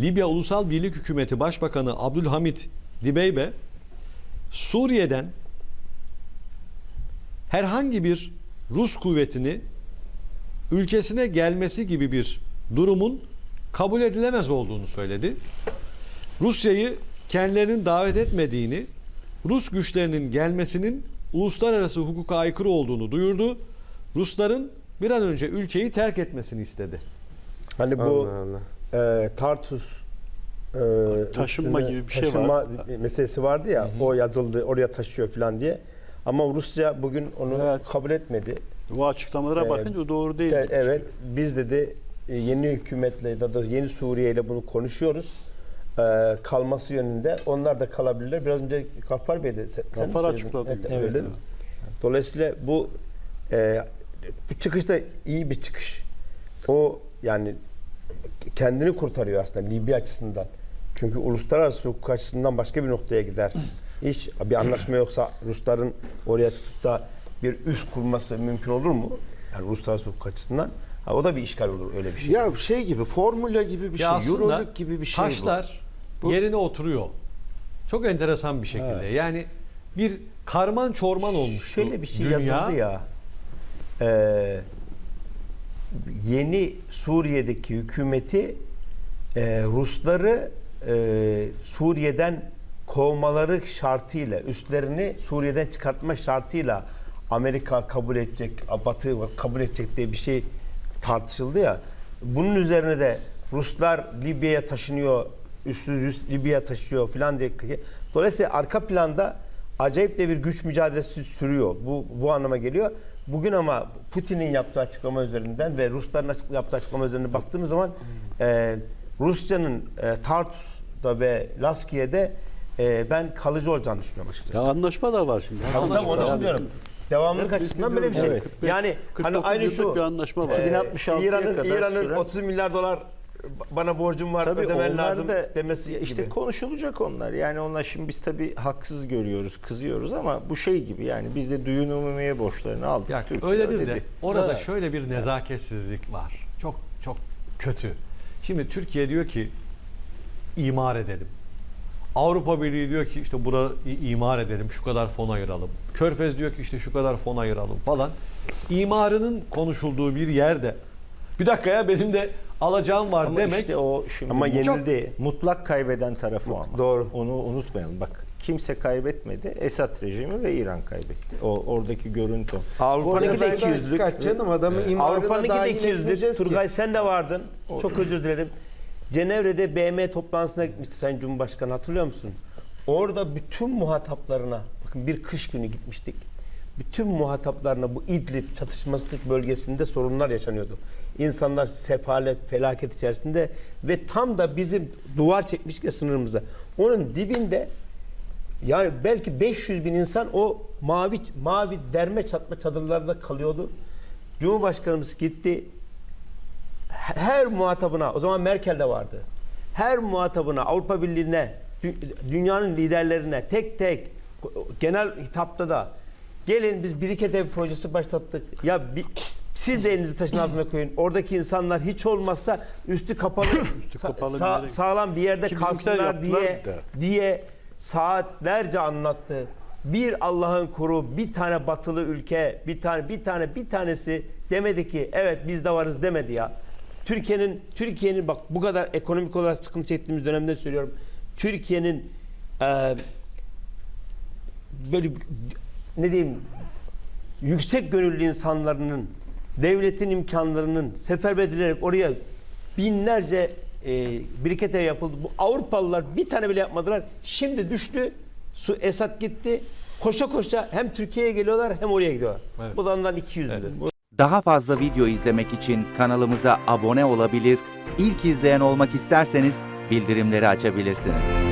Libya Ulusal Birlik Hükümeti Başbakanı Abdülhamit Dibeybe Suriye'den herhangi bir Rus kuvvetini ülkesine gelmesi gibi bir durumun kabul edilemez olduğunu söyledi. Rusya'yı kendilerinin davet etmediğini, Rus güçlerinin gelmesinin uluslararası hukuka aykırı olduğunu duyurdu. Rusların bir an önce ülkeyi terk etmesini istedi. Hani bu Allah Allah. E, Tartus e, Taşınma üstüne gibi bir şey taşınma var. meselesi vardı ya o yazıldı oraya taşıyor falan diye. Ama Rusya bugün onu Evet. kabul etmedi. Bu açıklamalara Ee, bakınca doğru değil. E, evet biz dedi e, yeni hükümetle ya da yeni Suriye ile bunu konuşuyoruz. E, kalması yönünde. Onlar da kalabilirler. Biraz önce Gaffar Bey de sen, sen mi Gaffar söyledin? açıkladı. Evet, Evet, öyle. Dolayısıyla bu e, bu çıkış da iyi bir çıkış. O yani kendini kurtarıyor aslında Libya açısından. Çünkü uluslararası hukuk açısından başka bir noktaya gider. Hiç bir anlaşma yoksa Rusların oraya tutup da bir üs kurması mümkün olur mu? Yani uluslararası hukuk açısından. Ha, o da bir işgal olur öyle bir şey. Ya şey gibi formula gibi bir şey, Ya aslında Euroleague gibi bir şey taşlar Bu. yerine oturuyor. Çok enteresan bir şekilde. Yani bir karman çorman olmuştu. Şöyle bir şey dünya. yazıldı ya. e, yeni Suriye'deki hükümeti e, Rusları e, Suriye'den kovmaları şartıyla, üstlerini Suriye'den çıkartma şartıyla Amerika kabul edecek, Batı kabul edecek diye bir şey tartışıldı ya. Bunun üzerine de Ruslar Libya'ya taşınıyor, üstü Rus Libya'ya taşıyor falan diye. Dolayısıyla arka planda acayip de bir güç mücadelesi sürüyor. Bu bu anlama geliyor. Bugün ama Putin'in yaptığı açıklama üzerinden ve Rusların açık- yaptığı açıklama üzerinden baktığımız zaman e, Rusya'nın e, Tartus'ta ve Laskiye'de e, ben kalıcı olacağını düşünüyorum açıkçası. Ya anlaşma da var şimdi. Tamam, tamam, onu diyorum. Devamlılık Evet, açısından böyle bir şey. evet. Yani hani 49 aynı şu bir anlaşma var. e, 2066'ya İran'ın kadar İran'ın süren- 30 milyar dolar bana borcum var Tabii ödemen onlar lazım da demesi ya işte gibi. konuşulacak onlar. Yani onlar şimdi biz tabii haksız görüyoruz, kızıyoruz ama bu şey gibi yani biz de düğün umumiye borçlarını aldık. Ya Türkiye öyle bir de orada Evet. şöyle bir nezaketsizlik var. Çok çok kötü. Şimdi Türkiye diyor ki imar edelim. Avrupa Birliği diyor ki işte bura imar edelim, şu kadar fon ayıralım. Körfez diyor ki işte şu kadar fon ayıralım falan. İmarının konuşulduğu bir yerde bir dakika ya benim de alacağım var Ama demek işte o şimdi Ama çok yenildi. mutlak kaybeden tarafı o ama. Doğru. Onu unutmayalım. Bak kimse kaybetmedi. Esad rejimi ve İran kaybetti. O oradaki görüntü. o. Avrupa'nınki de Orada 200'lük. Kaç canım adamı imarına Avrupa'nınki de dahil 200'lük. etmeyeceğiz ki. Turgay sen de vardın. Çok özür dilerim. Cenevre'de BM toplantısına gitmişti sen Cumhurbaşkanı hatırlıyor musun? Orada bütün muhataplarına, bakın bir kış günü gitmiştik. Bütün muhataplarına bu İdlib çatışmasızlık bölgesinde sorunlar yaşanıyordu. İnsanlar sefalet, felaket içerisinde ve tam da bizim duvar çekmiş ki sınırımıza. Onun dibinde yani belki 500 bin insan o mavi mavi derme çatma çadırlarda kalıyordu. Cumhurbaşkanımız gitti. Her muhatabına, o zaman Merkel de vardı. Her muhatabına, Avrupa Birliği'ne, dü- dünyanın liderlerine tek tek genel hitapta da gelin biz biriket ev projesi başlattık. Ya bi- siz de elinizi taşın altına koyun. Oradaki insanlar hiç olmazsa üstü kapalı, sa- kapalı bir sa- yere- sağlam bir yerde Ki bizimkiler kalsınlar yaptılar diye da. diye saatlerce anlattı. Bir Allah'ın kuru, bir tane batılı ülke, bir tane bir tane bir tanesi demedi ki evet biz de varız demedi ya. Türkiye'nin Türkiye'nin bak bu kadar ekonomik olarak sıkıntı çektiğimiz dönemde söylüyorum. Türkiye'nin e, böyle ne diyeyim yüksek gönüllü insanların devletin imkanlarının seferber edilerek oraya binlerce e, biriket ev yapıldı. Bu Avrupalılar bir tane bile yapmadılar. Şimdi düştü. Su Esad gitti. Koşa koşa hem Türkiye'ye geliyorlar hem oraya gidiyorlar. Evet. Bu adamlar 200 Evet. Daha fazla video izlemek için kanalımıza abone olabilir, ilk izleyen olmak isterseniz bildirimleri açabilirsiniz.